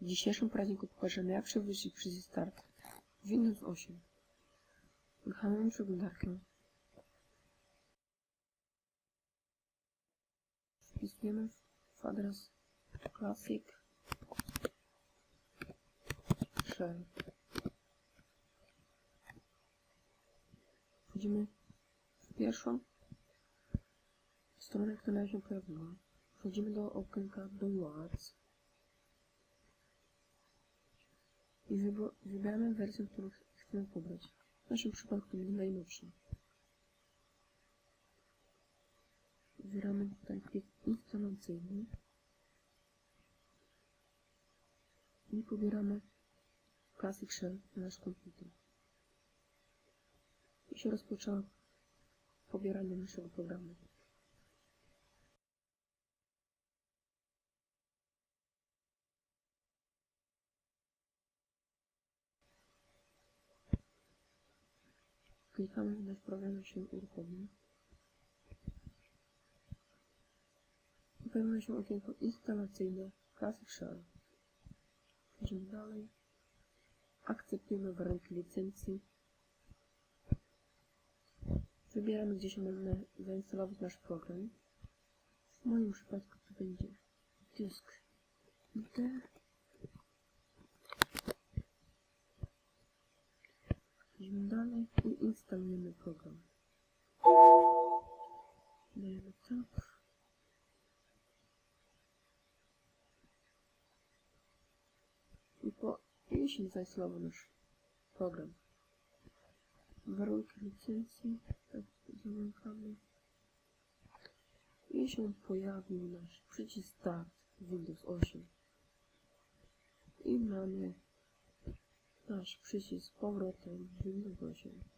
W dzisiejszym poradniku pokażemy jak przywrócić przycisk Start w Windows 8. Uruchamiamy przeglądarkę. Wpisujemy w adres classic shell. Wchodzimy w pierwszą stronę, która się pojawiła. Wchodzimy do okienka Downloads. I wybieramy wersję, którą ch- chcemy pobrać. W naszym przypadku będzie najnowsza. Wybieramy tutaj plik instalacyjny i pobieramy Classic Shell na nasz komputer. I się rozpoczęło pobieranie naszego programu. Klikamy, nasz program się uruchomi. I pojawia się okienko instalacyjne Classic Shell. Idziemy dalej. Akceptujemy warunki licencji. Wybieramy, gdzie się mamy zainstalować nasz program. W moim przypadku to będzie dysk D. Idziemy dalej i instalujemy program. Dajemy tak. I po, jeśli zainstalował nasz program, warunki licencji, tak zamykamy. I się pojawił nasz przycisk Start Windows 8. I mamy nasz przycisk z powrotem Windows 8.